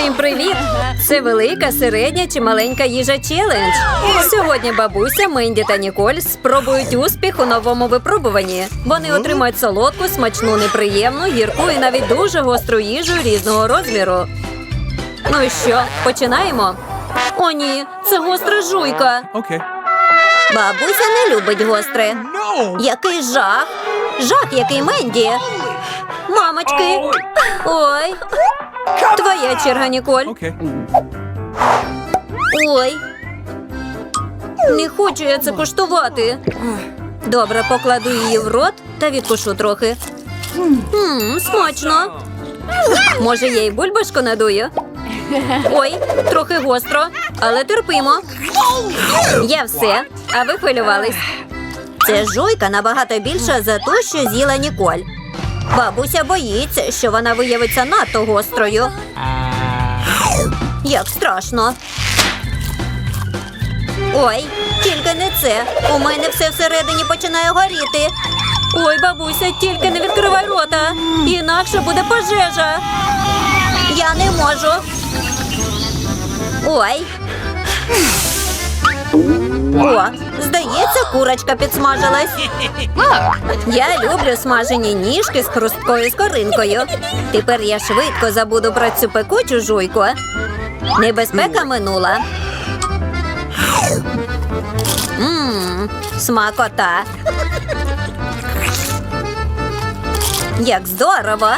Всім привіт! Це велика, середня чи маленька їжа челендж. Сьогодні бабуся, Менді та Ніколь спробують успіх у новому випробуванні. Вони отримають солодку, смачну, неприємну, гірку і навіть дуже гостру їжу різного розміру. Ну і що, починаємо? О, ні, це гостра жуйка. Бабуся не любить гостре. Який жах! Жах, який Менді! Мамочки! Ой! Твоя черга, Ніколь. Okay. Ой. Не хочу я це куштувати. Добре, покладу її в рот та відкушу трохи. Мм, смачно. Може, я й бульбашку надую? Ой, трохи гостро, але терпимо. Я все. А ви хвилювались. Це жуйка набагато більша за ту, що з'їла Ніколь. Бабуся боїться, що вона виявиться надто гострою. Як страшно. Ой, тільки не це. У мене все всередині починає горіти. Ой, бабуся, тільки не відкривай рота. Інакше буде пожежа. Я не можу. Ой. О, здається, курочка підсмажилась. Я люблю смажені ніжки з хрусткою скоринкою. Тепер я швидко забуду про цю пекучу жуйку. Небезпека минула. Мм, смакота. Як здорово.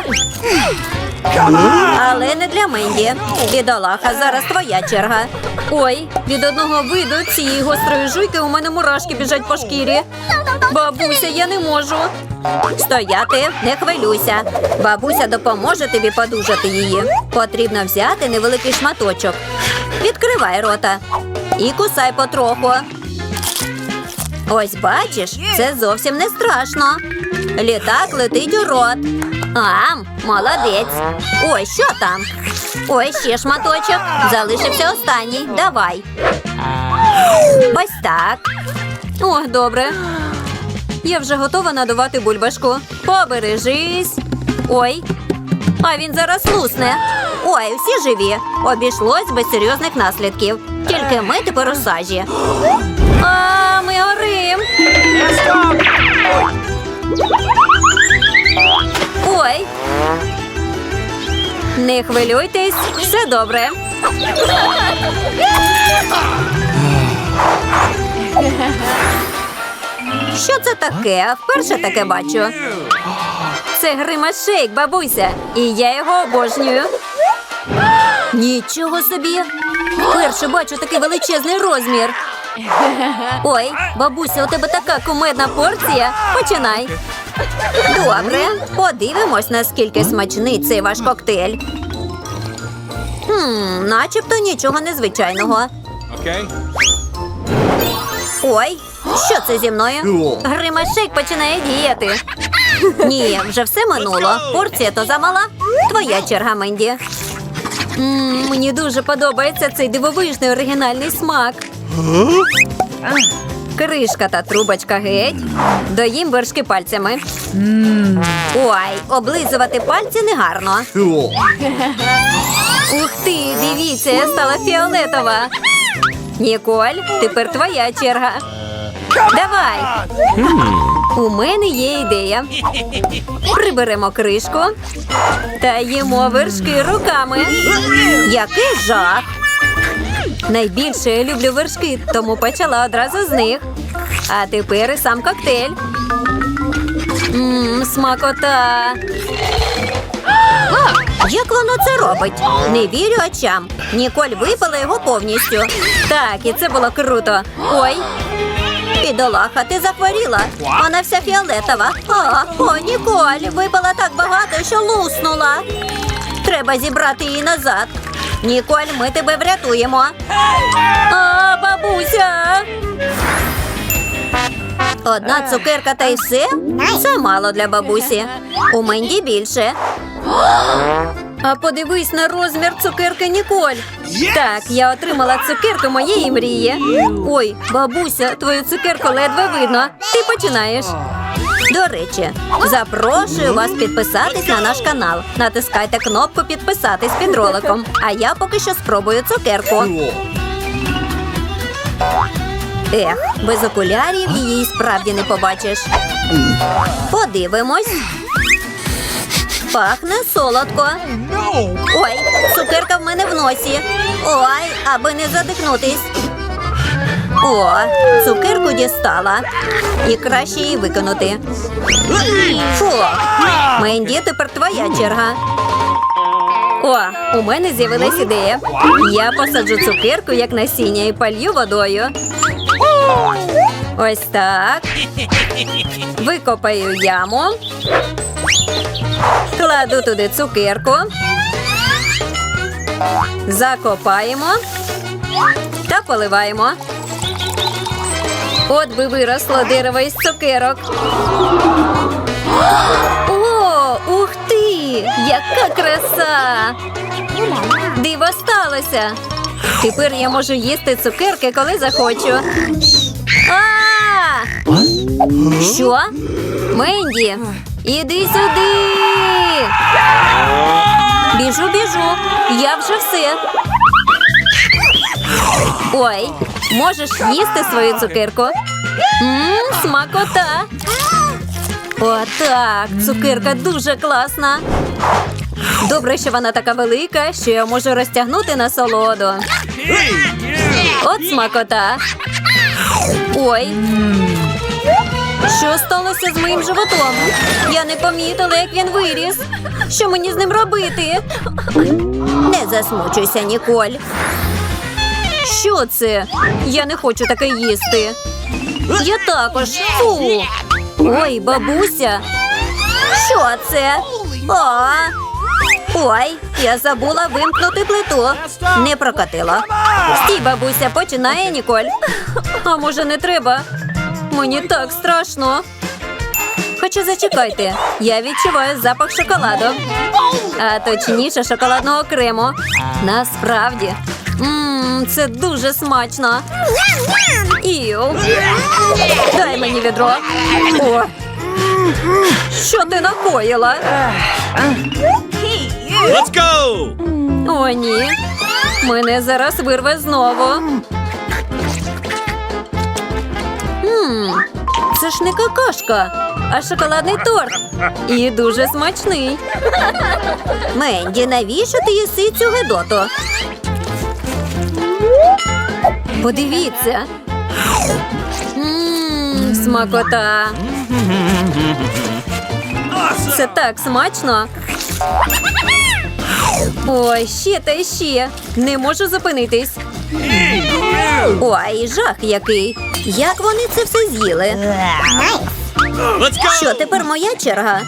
Але не для Менді. Бідолаха, зараз твоя черга. Ой, від одного виду цієї гострої жуйки у мене мурашки біжать по шкірі. Бабуся, я не можу. Стояти, не хвилюйся. Бабуся допоможе тобі подужати її. Потрібно взяти невеликий шматочок. Відкривай рота і кусай потроху. Ось бачиш, це зовсім не страшно. Літак летить у рот. Ам, молодець. Ой, що там? Ой, ще шматочок. Залишився останній. Давай. Ось так. О, добре. Я вже готова надувати бульбашку. Побережись. Ой. А він зараз лусне. Ой, всі живі. Обійшлось без серйозних наслідків. Тільки ми тепер у сажі. А, ми горим. Ой. Не хвилюйтесь, все добре. Що це таке? Вперше таке бачу. Це гримашейк, бабуся, і я його обожнюю. Нічого собі. Вперше бачу такий величезний розмір. Ой, бабуся, у тебе така кумедна порція. Починай. Добре, подивимось, наскільки смачний цей ваш коктейль. Хм, начебто нічого незвичайного. Ой, що це зі мною? Гримашик починає діяти. Ні, вже все минуло. Порція то замала. Твоя черга, Менді. Мені дуже подобається цей дивовижний оригінальний смак. Кришка та трубочка геть. Доїм вершки пальцями. Ой, облизувати пальці негарно. Ух ти, дивіться, я стала фіолетова. Ніколь, тепер твоя черга. Давай. У мене є ідея. Приберемо кришку та їмо вершки руками. Який жах! Найбільше я люблю вершки, тому почала одразу з них. А тепер і сам коктейль. Мм, смакота. Як воно це робить? Не вірю очам. Ніколь випила його повністю. Так, і це було круто. Ой. Бідолаха, ти захворіла. Вона вся фіолетова. А, о, Ніколь, випила так багато, що луснула. Треба зібрати її назад. Ніколь, ми тебе врятуємо. А, бабуся. Одна цукерка та й все? Це мало для бабусі. У Менді більше. А подивись на розмір цукерки Ніколь. Так, я отримала цукерку моєї мрії. Ой, бабуся, твою цукерку ледве видно. Ти починаєш. До речі, запрошую вас підписатись на наш канал. Натискайте кнопку підписатись під роликом. А я поки що спробую цукерку. Ех, без окулярів її справді не побачиш. Подивимось. Пахне солодко. Ой, цукерка в мене в носі. Ой, аби не задихнутись. О, цукерку дістала. І краще її викинути. Фу. Менді, тепер твоя черга. О, у мене з'явилась ідея. Я посаджу цукерку як насіння і полью водою. Ось так. Викопаю яму. Кладу туди цукерку. Закопаємо та поливаємо. От би виросло дерево із цукерок. О, ух ти! Яка краса! Диво сталося. Тепер я можу їсти цукерки, коли захочу. А! Що? Менді, іди сюди. Біжу, біжу. Я вже все. Ой, можеш їсти свою цукерку? Мм, смакота. Отак, цукерка дуже класна. Добре, що вона така велика, що я можу розтягнути на солоду. От смакота. Ой. Що сталося з моїм животом? Я не помітила, як він виріс. Що мені з ним робити? Не засмучуйся, Ніколь. Що це? Я не хочу таке їсти. Я також. Фу. Ой, бабуся. Що це? О! Ой, я забула вимкнути плиту. Не прокатила. Стій, бабуся, починає Ніколь. А може не треба? Мені так страшно. Хоча зачекайте, я відчуваю запах шоколаду. А точніше шоколадного крему. Насправді. Ммм, це дуже смачно. Іу. Дай мені відро. О. Що ти накоїла? Let's go! О, ні. Мене зараз вирве знову. Ммм, це ж не какашка, а шоколадний торт. І дуже смачний. Менді, навіщо ти їси цю гедоту? Подивіться. Ммм, смакота. Це так смачно. Ой, ще та ще. Не можу зупинитись. Ой, жах який. Як вони це все з'їли? Що тепер моя черга?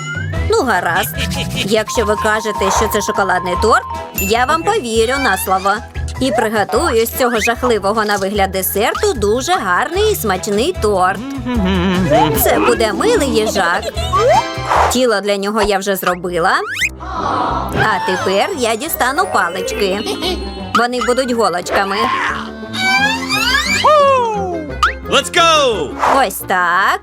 Ну, гаразд. Якщо ви кажете, що це шоколадний торт, я вам повірю на слово. І приготую з цього жахливого на вигляд десерту дуже гарний і смачний торт. Це буде милий їжак. Тіло для нього я вже зробила. А тепер я дістану палички. Вони будуть голочками. Let's go! Ось так.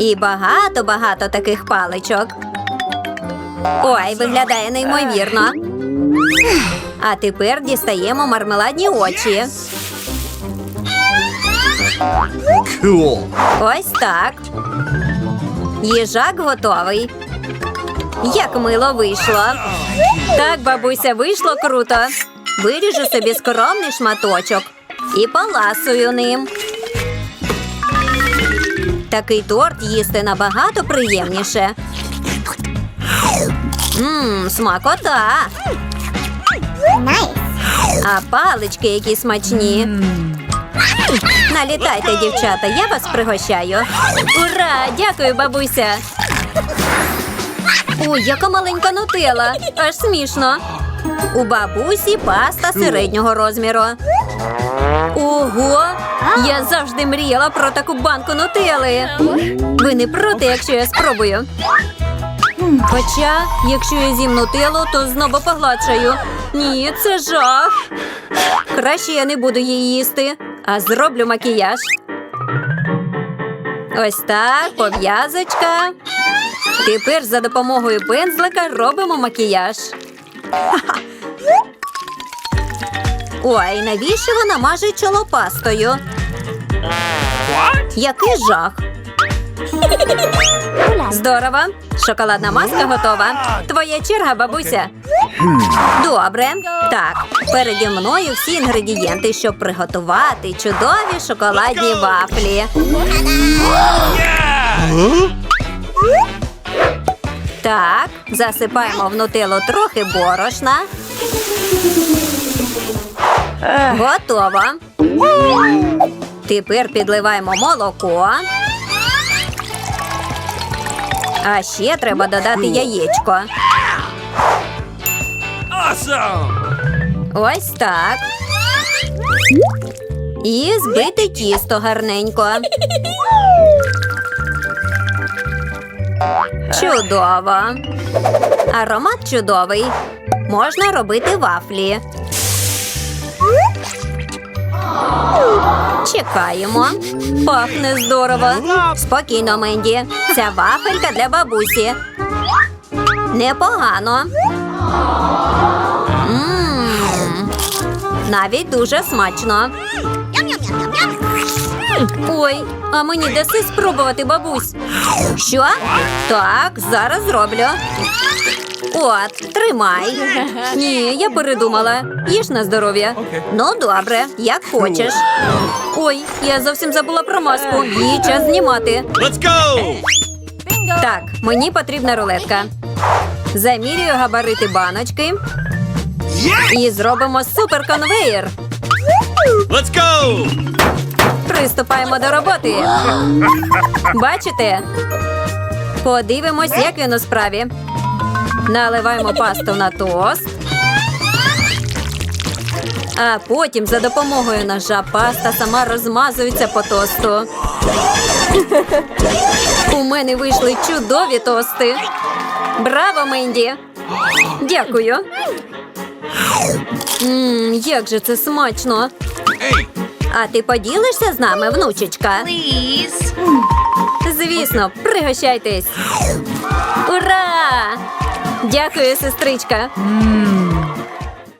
І багато-багато таких паличок. Ой, виглядає неймовірно. А тепер дістаємо мармеладні очі. Cool. Ось так. Їжак готовий. Як мило вийшло. Так, бабуся, вийшло круто. Виріжу собі скромний шматочок і поласую ним. Такий торт їсти набагато приємніше. Мм, смакота. А палички які смачні. Налітайте, дівчата, я вас пригощаю. Ура! Дякую, бабуся. Ой, яка маленька нутела. Аж смішно. У бабусі паста середнього розміру. Ого! Я завжди мріяла про таку банку нутели. Ви не проти, якщо я спробую. Хоча, якщо я з'їм нутеллу, то знову погладшаю. Ні, це жах. Краще я не буду її їсти, а зроблю макіяж. Ось так, пов'язочка. Тепер за допомогою пензлика робимо макіяж. Ой, навіщо вона маже чоло пастою? Який жах. Здорово. Шоколадна маска готова. Твоя черга, бабуся. Добре. Так, переді мною всі інгредієнти, щоб приготувати чудові шоколадні вафлі. Так, засипаємо в нутеллу трохи борошна. Готово. Тепер підливаємо молоко. А ще треба додати яєчко. Ось так. І збити тісто гарненько. Чудово. Аромат чудовий. Можна робити вафлі. Чекаємо. Пахне здорово. Спокійно, Менді. Ця вафелька для бабусі. Непогано. Мм, навіть дуже смачно. Ой, а мені даси спробувати, бабусь. Що? Так, зараз зроблю. От, тримай. Ні, я передумала. Їж на здоров'я. Ну, добре, як хочеш. Ой, я зовсім забула про маску. Її час знімати. Let's go! Так, мені потрібна рулетка. Замірюю габарити баночки і зробимо суперконвеєр. Let's go! Приступаємо до роботи. Бачите? Подивимось, як він у справі. Наливаємо пасту на тост. А потім за допомогою ножа паста сама розмазується по тосту. У мене вийшли чудові тости. Браво, Менді! Дякую. Мм, як же це смачно. А ти поділишся з нами, внучечка? Please. Звісно, пригощайтесь. Ура! Дякую, сестричка.